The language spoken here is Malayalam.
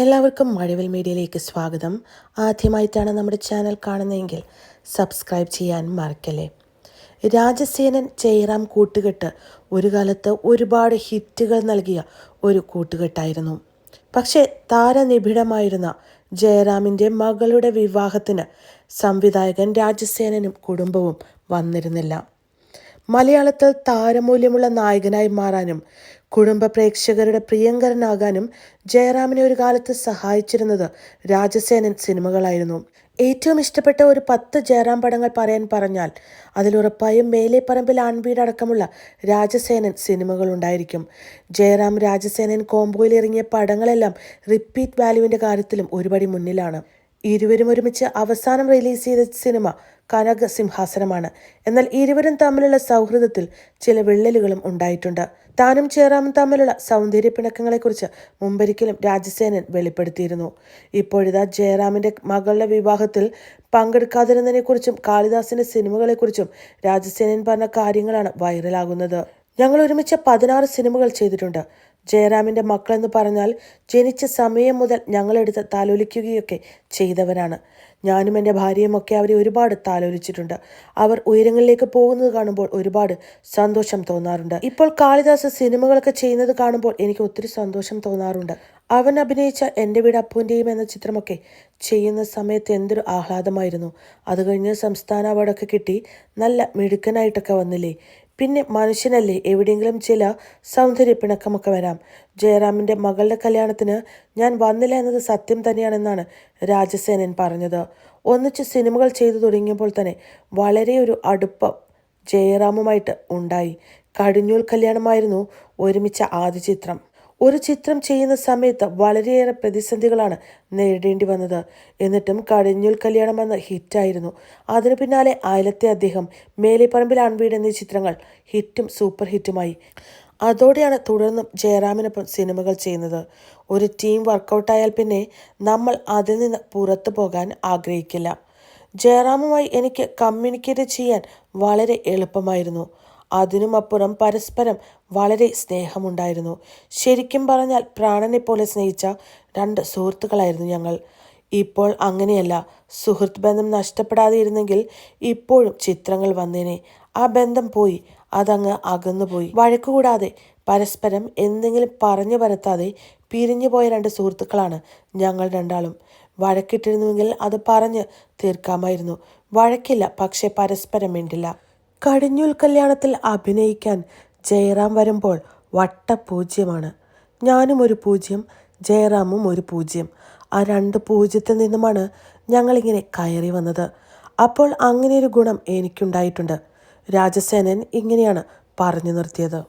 എല്ലാവർക്കും മഴവിൽ മീഡിയയിലേക്ക് സ്വാഗതം. ആദ്യമായിട്ടാണ് നമ്മുടെ ചാനൽ കാണുന്നതെങ്കിൽ സബ്സ്ക്രൈബ് ചെയ്യാൻ മറക്കല്ലേ. രാജസേനൻ ജയറാം കൂട്ടുകെട്ട് ഒരു കാലത്ത് ഒരുപാട് ഹിറ്റുകൾ നൽകിയ ഒരു കൂട്ടുകെട്ടായിരുന്നു. പക്ഷേ താരനിബിഡമായിരുന്ന ജയറാമിന്റെ മകളുടെ വിവാഹത്തിന് സംവിധായകൻ രാജസേനനും കുടുംബവും വന്നിരുന്നില്ല. മലയാളത്തിൽ താരമൂല്യമുള്ള നായകനായി മാറാനും കുടുംബ പ്രേക്ഷകരുടെ പ്രിയങ്കരനാകാനും ജയറാമിനെ ഒരു കാലത്ത് സഹായിച്ചിരുന്നത് രാജസേനൻ സിനിമകളായിരുന്നു. ഏറ്റവും ഇഷ്ടപ്പെട്ട ഒരു പത്ത് ജയറാം പടങ്ങൾ പറയാൻ പറഞ്ഞാൽ അതിലുറപ്പായും മേലെ പറമ്പിൽ ആൺവീടടക്കമുള്ള രാജസേനൻ സിനിമകൾ ഉണ്ടായിരിക്കും ജയറാം രാജസേനൻ കോംബോയിൽ ഇറങ്ങിയ പടങ്ങളെല്ലാം റിപ്പീറ്റ് വാല്യൂവിന്റെ കാര്യത്തിലും ഒരുപടി മുന്നിലാണ്. ഇരുവരും ഒരുമിച്ച് അവസാനം റിലീസ് ചെയ്ത സിനിമ കനക സിംഹാസനമാണ്. എന്നാൽ ഇരുവരും തമ്മിലുള്ള സൗഹൃദത്തിൽ ചില വിള്ളലുകളും ഉണ്ടായിട്ടുണ്ട്. താനും ചേറാമും തമ്മിലുള്ള സൗന്ദര്യ പിണക്കങ്ങളെക്കുറിച്ച് മുമ്പൊരിക്കലും രാജസേനൻ വെളിപ്പെടുത്തിയിരുന്നു. ഇപ്പോഴിതാ ജയറാമിന്റെ മകളുടെ വിവാഹത്തിൽ പങ്കെടുക്കാതിരുന്നതിനെക്കുറിച്ചും കാളിദാസിന്റെ സിനിമകളെക്കുറിച്ചും രാജസേനൻ പറഞ്ഞ കാര്യങ്ങളാണ് വൈറലാകുന്നത്. ഞങ്ങൾ ഒരുമിച്ച് പതിനാറ് സിനിമകൾ ചെയ്തിട്ടുണ്ട്. ജയറാമിന്റെ മക്കളെന്ന് പറഞ്ഞാൽ ജനിച്ച സമയം മുതൽ ഞങ്ങളെടുത്ത് താലോലിക്കുകയൊക്കെ ചെയ്തവരാണ്. ഞാനും എന്റെ ഭാര്യയുമൊക്കെ അവരെ ഒരുപാട് താലോലിച്ചിട്ടുണ്ട്. അവർ ഉയരങ്ങളിലേക്ക് പോകുന്നത് കാണുമ്പോൾ ഒരുപാട് സന്തോഷം തോന്നാറുണ്ട്. ഇപ്പോൾ കാളിദാസ് സിനിമകളൊക്കെ ചെയ്യുന്നത് കാണുമ്പോൾ എനിക്ക് ഒത്തിരി സന്തോഷം തോന്നാറുണ്ട്. അവൻ അഭിനയിച്ച എന്റെ വീട് അപ്പൂന്റെയും എന്ന ചിത്രമൊക്കെ ചെയ്യുന്ന സമയത്ത് എന്തൊരു ആഹ്ലാദമായിരുന്നു. അത് കഴിഞ്ഞ് സംസ്ഥാന അവാർഡൊക്കെ കിട്ടി. നല്ല മിടുക്കനായിട്ടൊക്കെ വന്നില്ലേ? പിന്നെ മനുഷ്യനല്ലേ എവിടെയെങ്കിലും ചില സൗന്ദര്യ പിണക്കമൊക്കെ വരാം. ജയറാമിന്റെ മകളുടെ കല്യാണത്തിന് ഞാൻ വന്നില്ല എന്നത് സത്യം തന്നെയാണെന്നാണ് രാജസേനൻ പറഞ്ഞത്. ഒന്നിച്ച് സിനിമകൾ ചെയ്തു തുടങ്ങിയപ്പോൾ തന്നെ വളരെ ഒരു അടുപ്പം ജയറാമുമായിട്ട് ഉണ്ടായി. കടിഞ്ഞൂൽ കല്യാണമായിരുന്നു ഒരുമിച്ച ആദ്യ ചിത്രം. ഒരു ചിത്രം ചെയ്യുന്ന സമയത്ത് വളരെയേറെ പ്രതിസന്ധികളാണ് നേരിടേണ്ടി വന്നത്. എന്നിട്ടും കഴിഞ്ഞുൽ കല്യാണം എന്ന ഹിറ്റായിരുന്നു. അതിനു പിന്നാലെ അയലത്തെ അദ്ദേഹം മേലെപ്പറമ്പിൽ അൺവീട് എന്നീ ചിത്രങ്ങൾ ഹിറ്റും സൂപ്പർ ഹിറ്റുമായി. അതോടെയാണ് തുടർന്നും ജയറാമിനൊപ്പം സിനിമകൾ ചെയ്യുന്നത്. ഒരു ടീം വർക്കൗട്ടായാൽ പിന്നെ നമ്മൾ അതിൽ നിന്ന് പുറത്തു പോകാൻ ആഗ്രഹിക്കില്ല. ജയറാമുമായി എനിക്ക് കമ്മ്യൂണിക്കേറ്റ് ചെയ്യാൻ വളരെ എളുപ്പമായിരുന്നു. അതിനുമപ്പുറം പരസ്പരം വളരെ സ്നേഹമുണ്ടായിരുന്നു. ശരിക്കും പറഞ്ഞാൽ പ്രാണനെ പോലെ സ്നേഹിച്ച രണ്ട് സുഹൃത്തുക്കളായിരുന്നു ഞങ്ങൾ. ഇപ്പോൾ അങ്ങനെയല്ല. സുഹൃത്ത് ബന്ധം നഷ്ടപ്പെടാതെ ഇരുന്നെങ്കിൽ ഇപ്പോഴും ചിത്രങ്ങൾ വന്നേനെ. ആ ബന്ധം പോയി. അതങ്ങ് അകന്നുപോയി. വഴക്കുകൂടാതെ പരസ്പരം എന്തെങ്കിലും പറഞ്ഞു പരത്താതെ പിരിഞ്ഞു പോയ രണ്ട് സുഹൃത്തുക്കളാണ് ഞങ്ങൾ രണ്ടാളും. വഴക്കിട്ടിരുന്നുവെങ്കിൽ അത് പറഞ്ഞ് തീർക്കാമായിരുന്നു. വഴക്കില്ല പക്ഷെ പരസ്പരം മിണ്ടില്ല. കടിഞ്ഞൂൽ കല്യാണത്തിൽ അഭിനയിക്കാൻ ജയറാം വരുമ്പോൾ വട്ടപൂജ്യമാണ്. ഞാനും ഒരു പൂജ്യം ജയറാമും ഒരു പൂജ്യം. ആ രണ്ട് പൂജ്യത്തിൽ നിന്നുമാണ് ഞങ്ങളിങ്ങനെ കയറി വന്നത്. അപ്പോൾ അങ്ങനെ ഒരു ഗുണം എനിക്കുണ്ടായിട്ടുണ്ട്. രാജസേനൻ ഇങ്ങനെയാണ് പറഞ്ഞു നിർത്തിയത്.